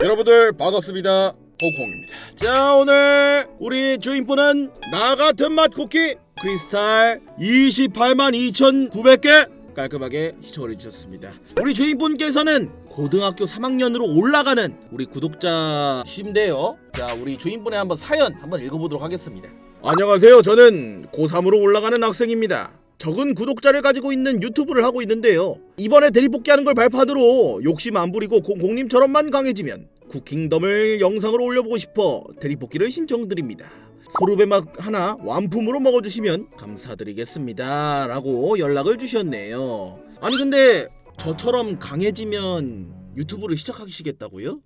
여러분들 반갑습니다. 호콩입니다. 자 오늘 우리 주인분은 나 같은 맛 쿠키 크리스탈 28만 2,900개 깔끔하게 시청을 해주셨습니다. 우리 주인분께서는 고등학교 3학년으로 올라가는 우리 구독자신데요. 자 우리 주인분의 한번 사연 한번 읽어보도록 하겠습니다. 안녕하세요. 저는 고3으로 올라가는 학생입니다. 적은 구독자를 가지고 있는 유튜브를 하고 있는데요. 이번에 대리 복귀하는 걸 발판으로 욕심 안 부리고 공공님처럼만 강해지면 쿠킹덤을 영상으로 올려보고 싶어 대리 복귀를 신청드립니다. 소르베막 하나 완품으로 먹어주시면 감사드리겠습니다. 라고 연락을 주셨네요. 아니 근데 저처럼 강해지면 유튜브를 시작하시겠다고요?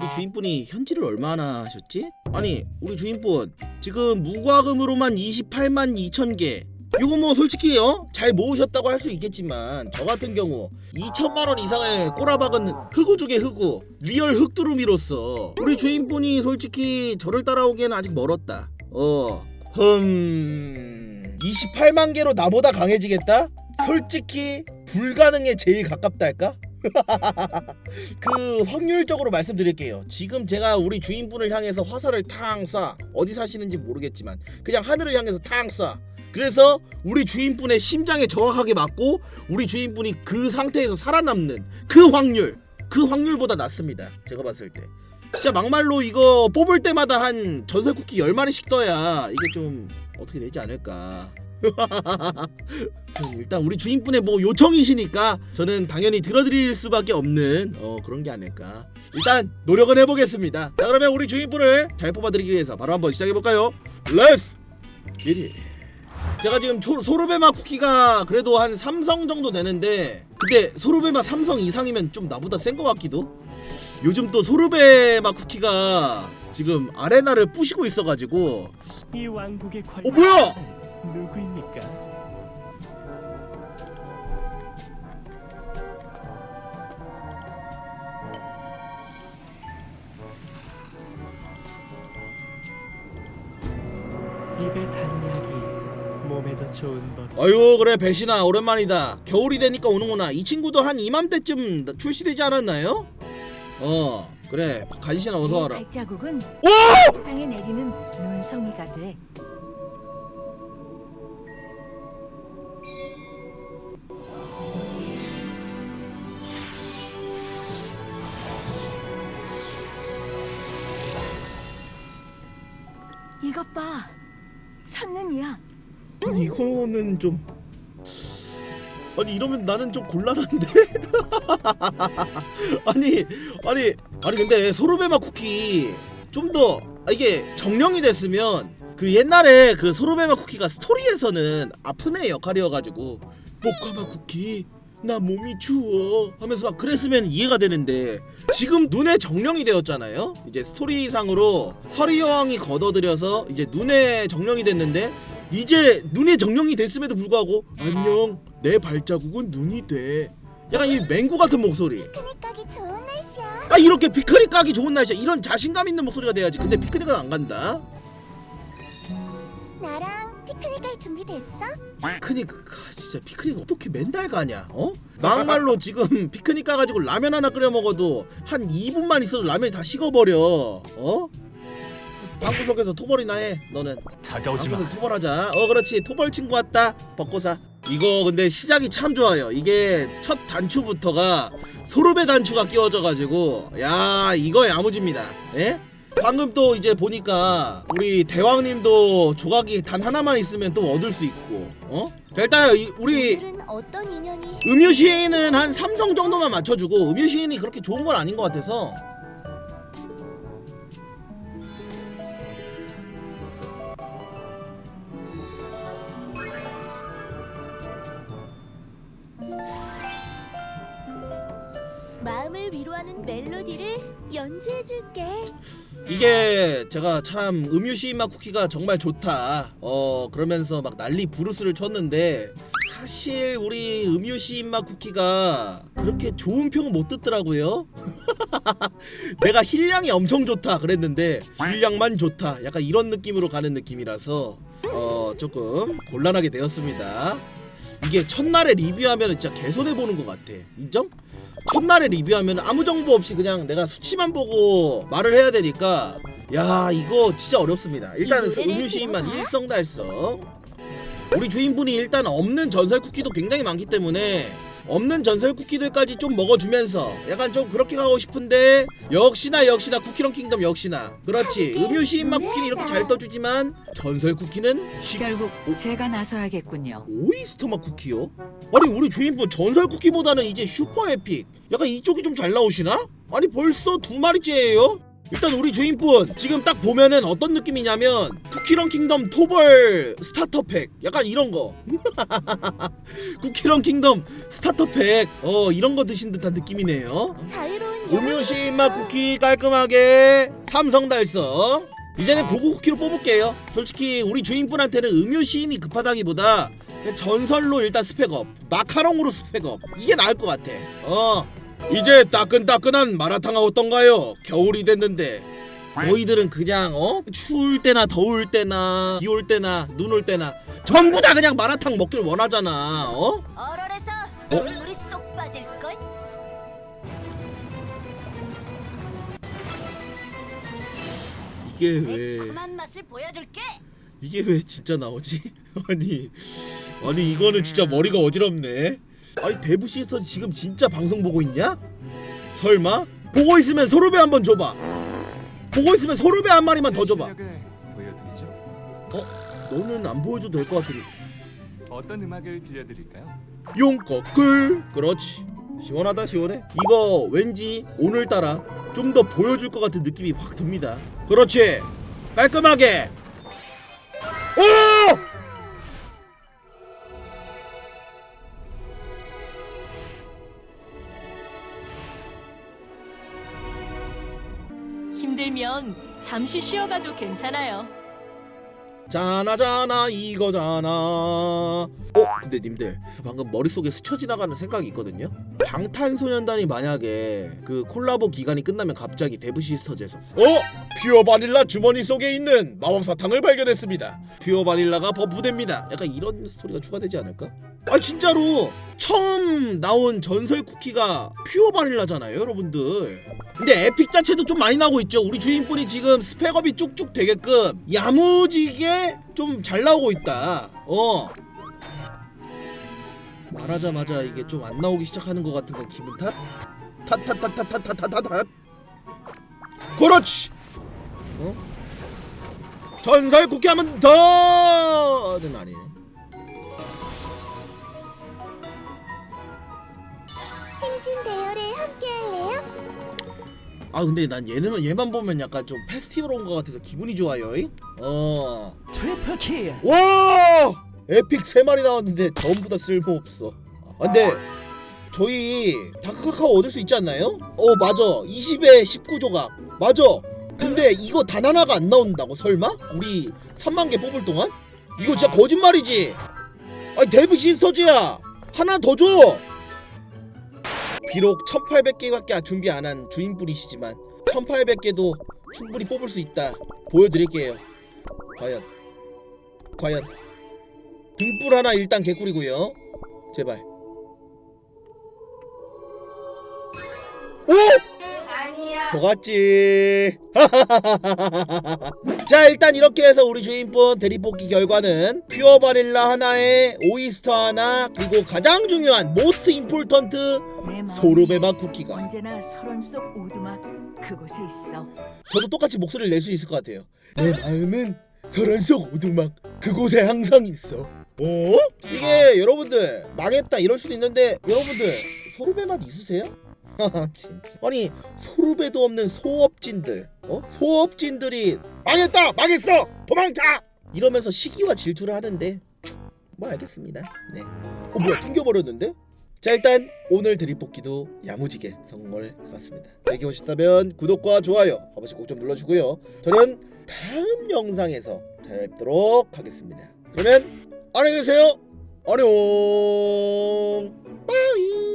우리 주인분이 현질을 얼마나 하셨지? 아니 우리 주인분 지금 무과금으로만 28만 2천 개 이거 뭐 솔직히요 잘 모으셨다고 할 수 있겠지만 저 같은 경우 2천만 원 이상을 꼬라박은 흑우 중에 흑우 리얼 흑두루미로서 우리 주인분이 솔직히 저를 따라오기에는 아직 멀었다 어 흠 28만 개로 나보다 강해지겠다? 솔직히 불가능에 제일 가깝다 할까? 그 확률적으로 말씀드릴게요. 지금 제가 우리 주인분을 향해서 화살을 탕 쏴. 어디 사시는지 모르겠지만 그냥 하늘을 향해서 탕 쏴. 그래서 우리 주인분의 심장에 정확하게 맞고 우리 주인분이 그 상태에서 살아남는 그 확률 그 확률보다 낮습니다. 제가 봤을 때. 진짜 막말로 이거 뽑을 때마다 한 전설 쿠키 10마리씩 떠야 이게 좀 어떻게 되지 않을까. 음, 일단 우리 주인분의 뭐 요청이시니까 저는 당연히 들어드릴 수밖에 없는 어, 그런 게 아닐까. 일단 노력은 해보겠습니다. 자 그러면 우리 주인분을 잘 뽑아드리기 위해서 바로 한번 시작해볼까요? 렛츠 기릿. 제가 지금 초, 소르베마 쿠키가 그래도 한 삼성 정도 되는데 근데 소르베마 삼성 이상이면 좀 나보다 센 것 같기도? 요즘 또 소르베마 쿠키가 지금 아레나를 부시고 있어가지고. 이 왕국의 관어 뭐야? 누구입니까? 입에 단약이 몸 법. 아유 그래 배신아 오랜만이다 겨울이 되니까 오는구나 이 친구도 한 이맘때쯤 출시되지 않았나요? 어 그래 간신아 어서 와라 발자국은 오! 세상에 내리는 눈송이가 돼. 이것 봐, 첫눈이야. 아니 이거는 좀 아니 이러면 나는 좀 곤란한데? 아니 아니 아니 근데 소르베마 쿠키 좀더 아, 이게 정령이 됐으면 그 옛날에 그 소르베마 쿠키가 스토리에서는 아프네 역할이어가지고. 목화마 쿠키 나 몸이 추워 하면서 막 그랬으면 이해가 되는데 지금 눈의 정령이 되었잖아요? 이제 스토리상으로 서리 여왕이 걷어들여서 이제 눈의 정령이 됐는데 이제 눈의 정령이 됐음에도 불구하고 안녕 내 발자국은 눈이 돼 약간 이 맹구 같은 목소리 피크닉 가기 좋은 날씨야. 아 이렇게 피크닉 가기 좋은 날씨야 이런 자신감 있는 목소리가 돼야지 근데 피크닉은 안 간다 나랑 피크닉 갈 준비 됐어? 피크닉 아, 진짜 피크닉 어떻게 맨날 가냐 어? 막말로 지금 피크닉 가가지고 라면 하나 끓여 먹어도 한 2분만 있어도 라면이 다 식어버려 어? 방구석에서 토벌이나 해 너는. 다가오지 방구석 토벌하자. 어 그렇지. 토벌 친구 왔다. 벚고사. 이거 근데 시작이 참 좋아요. 이게 첫 단추부터가 소르베 단추가 끼워져가지고 야 이거 야무집니다. 예? 방금 또 이제 보니까 우리 대왕님도 조각이 단 하나만 있으면 또 얻을 수 있고 어? 자 일단 이- 우리 오늘은 어떤 인연이? 음유 시인은 한 삼성 정도만 맞춰주고 음유 시인이 그렇게 좋은 건 아닌 것 같아서 마음을 위로하는 멜로디를 연주해줄게. 이게 제가 참 음유 시인맛 쿠키가 정말 좋다. 어 그러면서 막 난리 부르스를 쳤는데 사실 우리 음유 시인맛 쿠키가 그렇게 좋은 평은 못 듣더라고요. 내가 힐량이 엄청 좋다 그랬는데 힐량만 좋다. 약간 이런 느낌으로 가는 느낌이라서 어 조금 곤란하게 되었습니다 이게 첫날에 리뷰하면 진짜 개손해 보는 것 같아. 인정? 첫날에 리뷰하면 아무 정보 없이 그냥 내가 수치만 보고 말을 해야 되니까 야 이거 진짜 어렵습니다. 일단 이 노래를 음유 시인만 들어봐. 일성달성. 우리 주인분이 일단 없는 전설 쿠키도 굉장히 많기 때문에 없는 전설 쿠키들까지 좀 먹어주면서 약간 좀 그렇게 가고 싶은데 역시나 역시나 쿠키런 킹덤 역시나 그렇지 음유 시인만 쿠키는 이렇게 잘 떠주지만 전설 쿠키는 시... 결국 제가 나서야겠군요. 오이스터맛 쿠키요? 아니 우리 주인분 전설 쿠키보다는 이제 슈퍼 에픽 약간 이쪽이 좀 잘 나오시나? 아니 벌써 두 마리째예요? 일단 우리 주인분 지금 딱 보면은 어떤 느낌이냐면 쿠키런 킹덤 토벌 스타터 팩. 약간 이런 거. 쿠키런 킹덤 스타터 팩어 이런 거 드신 듯한 느낌이네요. 자유로운 음료시 맛 쿠키 깔끔하게 삼성 달성. 이제는 고구 쿠키로 뽑을게요. 솔직히 우리 주인분한테는 음료 시인이 급하다기보다 전설로 일단 스펙업 마카롱으로 스펙업. 이게 나을 것 같아. 어 이제 따끈따끈한 마라탕 어떤가요 겨울이 됐는데 너희들은 그냥 어 추울 때나 더울 때나 비 올 때나 눈 올 때나 전부 다 그냥 마라탕 먹길 원하잖아 어 얼얼해서 어? 물이 쏙 빠질걸? 이게 왜 그만 맛을 보여줄게 이게 왜 진짜 나오지? 아니 아니 이거는 진짜 머리가 어지럽네 아니 데브 시스터 지금 진짜 방송 보고 있냐? 설마? 보고 있으면 소르베 한번 줘봐. 보고 있으면 소르베 한 마리만 더 줘봐. 보여드리죠. 너는 안 보여줘도 될 것 같으니 어떤 음악을 들려드릴까요? 용꺼끌 그렇지. 시원하다 시원해. 이거 왠지 오늘따라 좀 더 보여줄 것 같은 느낌이 확 듭니다. 그렇지. 깔끔하게 힘들면 잠시 쉬어가도 괜찮아요. 자나자나 이거잖아 어? 근데 님들 방금 머릿속에 스쳐 지나가는 생각이 있거든요 방탄소년단이 만약에 그 콜라보 기간이 끝나면 갑자기 데브시스터즈에서 어? 퓨어 바닐라 주머니 속에 있는 마법 사탕을 발견했습니다. 퓨어 바닐라가 버프됩니다. 약간 이런 스토리가 추가되지 않을까? 아 진짜로! 처음 나온 전설 쿠키가 퓨어 바닐라잖아요 여러분들. 근데 에픽 자체도 좀 많이 나오고 있죠. 우리 주인분이 지금 스펙업이 쭉쭉 되게끔 야무지게 좀 잘 나오고 있다. 어 말하자마자 이게 좀 안 나오기 시작하는 것 같은 건 기분 탓? 탓탓탓탓탓탓탓 그렇지 어? 전설 쿠키 하면 더는 아니네 행진 대열에 함께할래요? 아 근데 난 얘는 얘만 보면 약간 좀 페스티벌 온 것 같아서 기분이 좋아요. 잉? 어. 트리플 킬. 와! 에픽 세 마리 나왔는데 전부 다 쓸모 없어. 아, 근데 저희 다크카카오 얻을 수 있지 않나요? 어 맞아. 20에 19조각. 맞아. 근데 이거 단 하나가 안 나온다고 설마? 우리 3만 개 뽑을 동안? 이거 진짜 거짓말이지. 아니 데브 시스터즈야. 하나 더 줘. 비록 1800개밖에 준비 안 한 주인분이시지만 1800개도 충분히 뽑을 수 있다 보여드릴게요 과연 과연 등불 하나 일단 개꿀이고요 제발 오! 속았지 자 일단 이렇게 해서 우리 주인분 대리뽑기 결과는 퓨어 바닐라 하나에 오이스터 하나 그리고 가장 중요한 모스트 임폴턴트 소르베맛 쿠키가 언제나 설원 속 오두막 그곳에 있어. 저도 똑같이 목소리를 낼 수 있을 것 같아요. 내 마음은 설원 속 오두막 그곳에 항상 있어. 어? 이게 여러분들 망했다 이럴 수도 있는데 여러분들 소르베 맛 있으세요? 하하 진짜 아니 소르베도 없는 소업진들 어? 소업진들이 망했다 망했어 도망자 이러면서 시기와 질투를 하는데 뭐 알겠습니다 네. 어 뭐야 튕겨버렸는데? 자 일단 오늘 드립뽑기도 야무지게 성공을 해봤습니다 재밌게 보셨다면 구독과 좋아요 한 번씩 꼭 좀 눌러주고요 저는 다음 영상에서 찾아뵙도록 하겠습니다 그러면 안녕히 계세요. 안녕 빠이